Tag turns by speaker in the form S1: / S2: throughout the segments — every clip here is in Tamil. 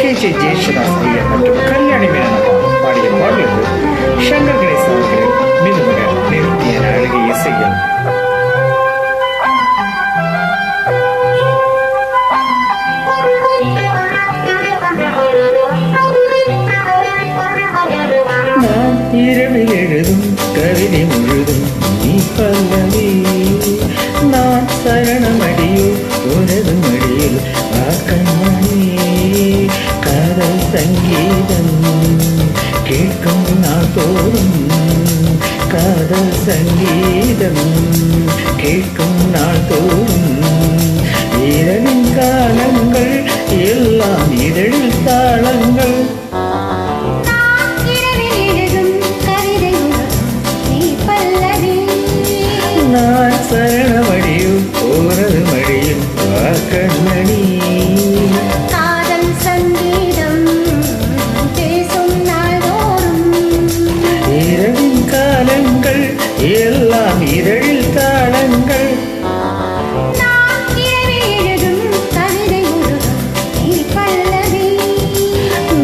S1: ಕೆ ಜೆ ಜಯಶ್ರೀ ಕಲ್ಯಾಣಿ ಮೇಳನ ಪಾಡಿಯ ಪಾಡಲು சங்கீதம் கேட்கும் நாள் தோறும். காதல் சங்கீதம் கேட்கும் நாள் தோறும். இரவின் காலங்கள் எல்லாம் இதழில் தாளங்கள். நான் போனது மடியும் வாக்கண்மணி இரவின் எல்லாம் இதழில் தாளங்கள்.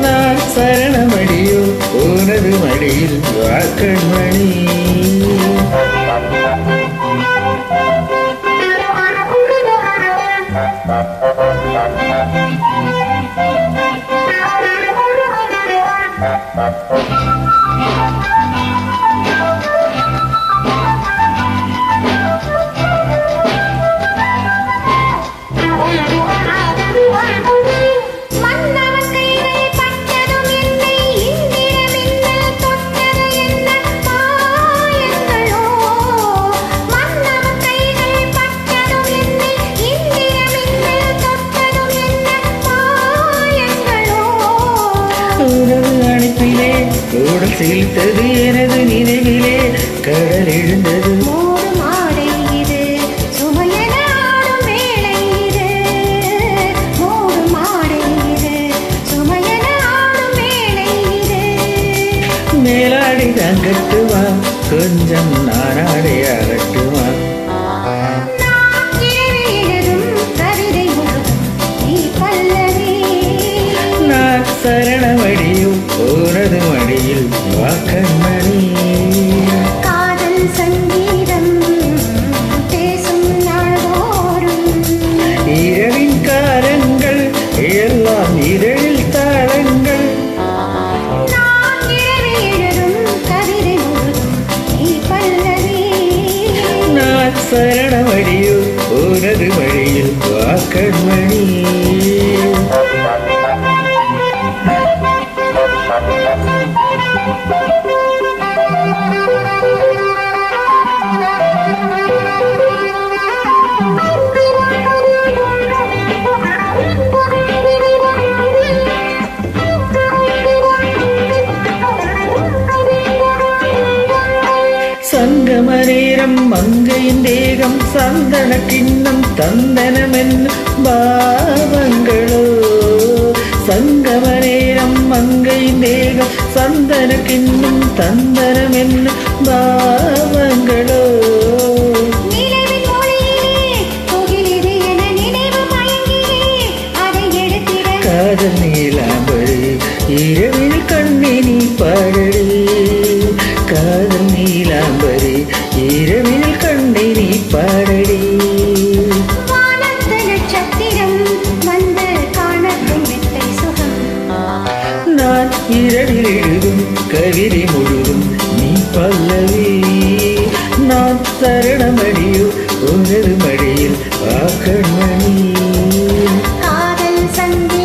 S1: நான் சரணமடியும் போனது மடியில் வாக்கண்மணி
S2: மன்னவன் மாடை இது. சுமையன ஆடும் வேளை இது.
S1: மேலாடை தான் கட்டுமா கொஞ்சம் நானாடை அகட்டுமா?
S2: நான்
S1: போனது மடியில் வாக்கண்மணி.
S2: காதல் சங்கீதம் பேசும் நாள்தோறும்.
S1: இரவின் காலங்கள் எல்லாம் இதழில் தாளங்கள் சரணமடியும் போனது மடியில் வாக்கண்மணி. சங்கமரேரம் மங்கையின் தேகம் சந்தன கிண்ணம் தந்தனமென்னும் பாவங்களோ. சங்கம மங்கையின் தேகம் சந்தன கிண்ணம் தந்தனமென்னும் பாவங்களோ.
S2: நிலவின் மொழியிலே கோகிலிது என நினைவு மயங்கியே அதை எடுத்திட.
S1: காதல் நீலாம்பரி இரவில் கண்ணினி பாடடி. காதல் கவிதை முழுதும் நீ பல்லவி. நான் தருணமடியும் உனது மடியில் ஆக்கண்மணி
S2: காதல்
S1: சந்தி